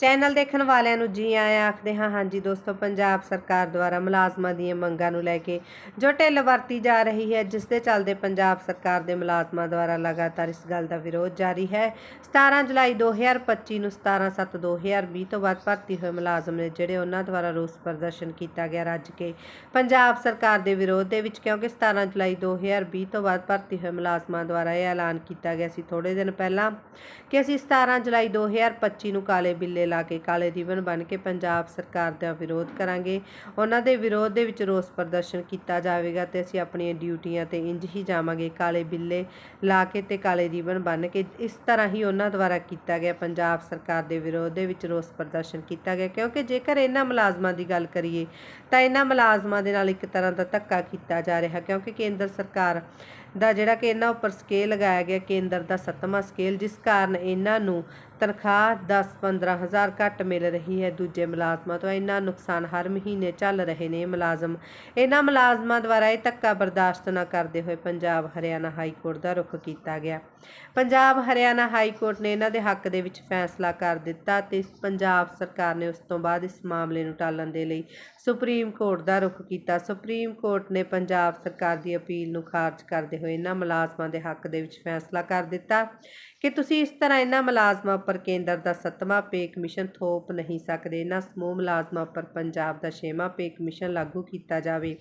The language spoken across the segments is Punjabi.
ਚੈਨਲ ਦੇਖਣ ਵਾਲਿਆਂ ਨੂੰ ਜੀ ਆਇਆਂ ਆਖਦੇ ਹਾਂ, ਹਾਂਜੀ ਦੋਸਤੋ, ਪੰਜਾਬ ਸਰਕਾਰ ਦੁਆਰਾ ਮੁਲਾਜ਼ਮਾਂ ਦੀਆਂ ਮੰਗਾਂ ਨੂੰ ਲੈ ਕੇ ਜੋ ਢਿੱਲ ਵਰਤੀ ਜਾ ਰਹੀ ਹੈ, ਜਿਸ ਦੇ ਚੱਲਦੇ ਪੰਜਾਬ ਸਰਕਾਰ ਦੇ ਮੁਲਾਜ਼ਮਾਂ ਦੁਆਰਾ ਲਗਾਤਾਰ ਇਸ ਗੱਲ ਦਾ ਵਿਰੋਧ ਜਾਰੀ ਹੈ। 17 ਜੁਲਾਈ 2025 ਨੂੰ 17/7/2020 ਤੋਂ ਬਾਅਦ ਭਰਤੀ ਹੋਏ ਮੁਲਾਜ਼ਮ ਨੇ ਜਿਹੜੇ ਉਹਨਾਂ ਦੁਆਰਾ ਰੋਸ ਪ੍ਰਦਰਸ਼ਨ ਕੀਤਾ ਗਿਆ, ਰੱਜ ਕੇ ਪੰਜਾਬ ਸਰਕਾਰ ਦੇ ਵਿਰੋਧ ਦੇ ਵਿੱਚ, ਕਿਉਂਕਿ 17 ਜੁਲਾਈ 2020 ਤੋਂ ਬਾਅਦ ਭਰਤੀ ਹੋਏ ਮੁਲਾਜ਼ਮਾਂ ਦੁਆਰਾ ਇਹ ਐਲਾਨ ਕੀਤਾ ਗਿਆ ਸੀ ਥੋੜੇ ਦਿਨ ਪਹਿਲਾਂ ਕਿ ਅਸੀਂ 17 ਜੁਲਾਈ 2025 ਨੂੰ ਕਾਲੇ ਬਿੱਲੇ ਲਾ ਕੇ ਕਾਲੇ ਰਿਬਨ ਬਣ ਕੇ ਪੰਜਾਬ ਸਰਕਾਰ ਦਾ ਵਿਰੋਧ ਕਰਾਂਗੇ। ਉਹਨਾਂ ਦੇ ਵਿਰੋਧ ਦੇ ਵਿੱਚ ਰੋਸ ਪ੍ਰਦਰਸ਼ਨ ਕੀਤਾ ਜਾਵੇਗਾ ਤੇ ਅਸੀਂ ਆਪਣੀਆਂ ਡਿਊਟੀਆਂ ਤੇ ਇੰਜ ਹੀ ਜਾਵਾਂਗੇ। ਕਾਲੇ ਬਿੱਲੇ ਲਾ ਕੇ ਤੇ ਕਾਲੇ ਰਿਬਨ ਬਣ ਕੇ ਇਸ ਤਰ੍ਹਾਂ ਹੀ ਉਹਨਾਂ ਦੁਆਰਾ ਕੀਤਾ ਗਿਆ ਪੰਜਾਬ ਸਰਕਾਰ ਦੇ ਵਿਰੋਧ ਦੇ ਵਿੱਚ ਰੋਸ ਪ੍ਰਦਰਸ਼ਨ ਕੀਤਾ ਗਿਆ। ਕਿਉਂਕਿ ਜੇਕਰ ਇਹਨਾਂ ਮੁਲਾਜ਼ਮਾਂ ਦੀ ਗੱਲ ਕਰੀਏ ਤਾਂ ਇਹਨਾਂ ਮੁਲਾਜ਼ਮਾਂ ਦੇ ਨਾਲ ਇੱਕ ਤਰ੍ਹਾਂ ਦਾ ਧੱਕਾ ਕੀਤਾ ਜਾ ਰਿਹਾ, ਕਿਉਂਕਿ ਕੇਂਦਰ ਸਰਕਾਰ ਦਾ ਜਿਹੜਾ ਕਿ ਇਹਨਾਂ ਉੱਪਰ ਸਕੇਲ ਲਗਾਇਆ ਗਿਆ ਕੇਂਦਰ ਦਾ ਸੱਤਵਾਂ ਸਕੇਲ ਜਿਸ ਕਾਰਨ ਇਹਨਾਂ ਨੂੰ ਤਨਖਾਹ 10-15 ਹਜ਼ਾਰ ਘੱਟ ਮਿਲ ਰਹੀ ਹੈ। ਦੂਜੇ ਮੁਲਾਜ਼ਮਾਂ ਤੋਂ ਇਹਨਾਂ ਨੁਕਸਾਨ ਹਰ ਮਹੀਨੇ ਚੱਲ ਰਹੇ ਨੇ ਮੁਲਾਜ਼ਮ। ਇਹਨਾਂ ਮੁਲਾਜ਼ਮਾਂ ਦੁਆਰਾ ਇਹ ਧੱਕਾ ਬਰਦਾਸ਼ਤ ਨਾ ਕਰਦੇ ਹੋਏ ਪੰਜਾਬ ਹਰਿਆਣਾ ਹਾਈ ਕੋਰਟ ਦਾ ਰੁਖ ਕੀਤਾ ਗਿਆ। ਪੰਜਾਬ ਹਰਿਆਣਾ ਹਾਈ ਕੋਰਟ ਨੇ ਇਹਨਾਂ ਦੇ ਹੱਕ ਦੇ ਵਿੱਚ ਫੈਸਲਾ ਕਰ ਦਿੱਤਾ ਤੇ ਪੰਜਾਬ ਸਰਕਾਰ ਨੇ ਉਸ ਤੋਂ ਬਾਅਦ ਇਸ ਮਾਮਲੇ ਨੂੰ ਟਾਲਣ ਦੇ ਲਈ ਸੁਪਰੀਮ ਕੋਰਟ ਦਾ ਰੁਖ ਕੀਤਾ। ਸੁਪਰੀਮ ਕੋਰਟ ਨੇ ਪੰਜਾਬ ਸਰਕਾਰ ਦੀ ਅਪੀਲ ਨੂੰ ਖਾਰਜ ਕਰਦੇ ਹੋਏ ਇਹਨਾਂ ਮੁਲਾਜ਼ਮਾਂ ਦੇ ਹੱਕ ਦੇ ਵਿੱਚ ਫੈਸਲਾ ਕਰ ਦਿੱਤਾ। ਕਿ ਤੁਸੀਂ ਇਸ ਤਰ੍ਹਾਂ ਇਹਨਾਂ ਮੁਲਾਜ਼ਮਾਂ ਉੱਪਰ ਕੇਂਦਰ ਦਾ ਸੱਤਵਾਂ ਪੇ ਕਮਿਸ਼ਨ ਥੋਪ ਨਹੀਂ ਸਕਦੇ ਇਹਨਾਂ ਸਮੂਹ ਮੁਲਾਜ਼ਮਾਂ ਉੱਪਰ ਪੰਜਾਬ ਦਾ ਛੇਵਾਂ ਪੇ ਕਮਿਸ਼ਨ ਲਾਗੂ ਕੀਤਾ ਜਾਵੇ।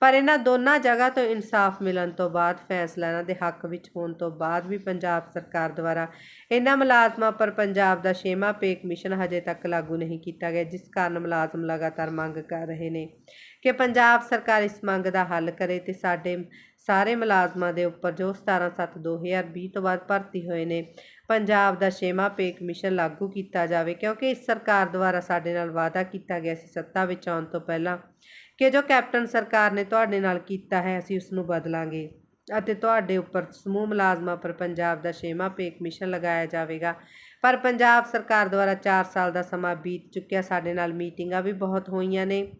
ਪਰ ਇਹਨਾਂ ਦੋਨਾਂ ਜਗ੍ਹਾ ਤੋਂ ਇਨਸਾਫ ਮਿਲਣ ਤੋਂ ਬਾਅਦ ਫੈਸਲਾ ਇਹਨਾਂ ਦੇ ਹੱਕ ਵਿੱਚ ਹੋਣ ਤੋਂ ਬਾਅਦ ਵੀ ਪੰਜਾਬ ਸਰਕਾਰ ਦੁਆਰਾ ਇਹਨਾਂ ਮੁਲਾਜ਼ਮਾਂ ਪਰ ਪੰਜਾਬ ਦਾ ਛੇਵਾਂ ਪੇ ਕਮਿਸ਼ਨ ਹਜੇ ਤੱਕ ਲਾਗੂ ਨਹੀਂ ਕੀਤਾ ਗਿਆ, ਜਿਸ ਕਾਰਨ ਮੁਲਾਜ਼ਮ ਲਗਾਤਾਰ ਮੰਗ ਕਰ ਰਹੇ ਨੇ ਕਿ ਪੰਜਾਬ ਸਰਕਾਰ ਇਸ ਮੰਗ ਦਾ ਹੱਲ ਕਰੇ ਤੇ ਸਾਡੇ ਸਾਰੇ ਮੁਲਾਜ਼ਮਾਂ ਦੇ ਉੱਪਰ ਜੋ 17/7/2020 ਤੋਂ ਬਾਅਦ ਭਰਤੀ ਹੋਏ ਨੇ, ਪੰਜਾਬ ਦਾ ਛੇਵਾਂ ਪੇ ਕਮਿਸ਼ਨ ਲਾਗੂ ਕੀਤਾ ਜਾਵੇ, ਕਿਉਂਕਿ ਇਸ ਸਰਕਾਰ ਦੁਆਰਾ ਸਾਡੇ ਨਾਲ ਵਾਅਦਾ ਕੀਤਾ ਗਿਆ ਸੀ ਸੱਤਾ ਵਿੱਚ ਆਉਣ ਤੋਂ ਪਹਿਲਾਂ ਕਿ ਜੋ ਕੈਪਟਨ ਸਰਕਾਰ ਨੇ ਤੁਹਾਡੇ ਨਾਲ ਕੀਤਾ ਹੈ, ਅਸੀਂ ਉਸ ਨੂੰ ਬਦਲਾਂਗੇ। ਅਤੇ ਤੁਹਾਡੇ ਉੱਪਰ ਸਮੂਹ ਮੁਲਾਜ਼ਮਾਂ ਪਰ ਪੰਜਾਬ ਦਾ ਛੇਵਾਂ ਪੇ ਕਮਿਸ਼ਨ ਲਗਾਇਆ ਜਾਵੇਗਾ। ਪਰ ਪੰਜਾਬ ਸਰਕਾਰ ਦੁਆਰਾ 4 ਸਾਲ ਦਾ ਸਮਾਂ ਬੀਤ ਚੁੱਕਿਆ, ਸਾਡੇ ਨਾਲ ਮੀਟਿੰਗਾਂ ਵੀ ਬਹੁਤ ਹੋਈਆਂ ਨੇ।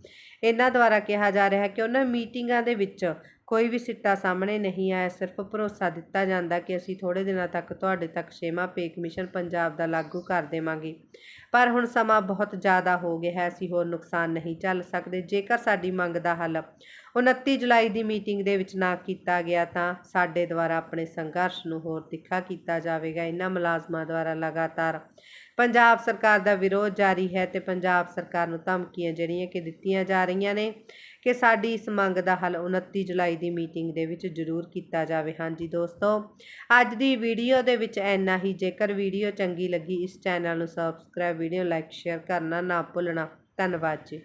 ਇਹਨਾਂ ਦੁਆਰਾ ਕਿਹਾ ਜਾ ਰਿਹਾ ਹੈ ਕਿ ਉਹਨਾਂ ਮੀਟਿੰਗਾਂ ਦੇ ਵਿੱਚ ਕੋਈ ਵੀ ਸਿੱਟਾ ਸਾਹਮਣੇ ਨਹੀਂ ਆਇਆ, ਸਿਰਫ ਭਰੋਸਾ ਦਿੱਤਾ ਜਾਂਦਾ ਕਿ ਅਸੀਂ ਥੋੜੇ ਦਿਨਾਂ ਤੱਕ ਤੁਹਾਡੇ ਤੱਕ ਛੇਵਾਂ ਪੇ ਕਮਿਸ਼ਨ ਪੰਜਾਬ ਦਾ ਲਾਗੂ ਕਰ ਦੇਵਾਂਗੇ। ਪਰ ਹੁਣ ਸਮਾਂ ਬਹੁਤ ਜ਼ਿਆਦਾ ਹੋ ਗਿਆ ਹੈ, ਅਸੀਂ ਹੋਰ ਨੁਕਸਾਨ ਨਹੀਂ ਝੱਲ ਸਕਦੇ। ਜੇਕਰ ਸਾਡੀ ਮੰਗ ਦਾ ਹੱਲ 29 ਜੁਲਾਈ ਦੀ ਮੀਟਿੰਗ ਦੇ ਵਿੱਚ ਨਾ ਕੀਤਾ ਗਿਆ ਤਾਂ ਸਾਡੇ ਦੁਆਰਾ ਆਪਣੇ ਸੰਘਰਸ਼ ਨੂੰ ਹੋਰ ਤਿੱਖਾ ਕੀਤਾ ਜਾਵੇਗਾ। ਇਹਨਾਂ ਮੁਲਾਜ਼ਮਾਂ ਦੁਆਰਾ ਲਗਾਤਾਰ ਪੰਜਾਬ ਸਰਕਾਰ ਦਾ ਵਿਰੋਧ ਜਾਰੀ ਹੈ ਤੇ ਪੰਜਾਬ ਸਰਕਾਰ ਨੂੰ ਧਮਕੀਆਂ ਜਿਹੜੀਆਂ ਕਿ ਦਿੱਤੀਆਂ ਜਾ ਰਹੀਆਂ ਨੇ ਕਿ ਸਾਡੀ ਇਸ ਮੰਗ ਦਾ ਹੱਲ 29 ਜੁਲਾਈ ਦੀ ਮੀਟਿੰਗ ਦੇ ਵਿੱਚ ਜ਼ਰੂਰ ਕੀਤਾ ਜਾਵੇ। ਹਾਂਜੀ ਦੋਸਤੋ, ਅੱਜ ਦੀ ਵੀਡੀਓ ਦੇ ਵਿੱਚ ਇੰਨਾ ਹੀ। ਜੇਕਰ ਵੀਡੀਓ ਚੰਗੀ ਲੱਗੀ, ਇਸ ਚੈਨਲ ਨੂੰ ਸਬਸਕ੍ਰਾਈਬ ਵੀਡੀਓ ਲਾਈਕ ਸ਼ੇਅਰ ਕਰਨਾ ਨਾ ਭੁੱਲਣਾ। ਧੰਨਵਾਦ ਜੀ।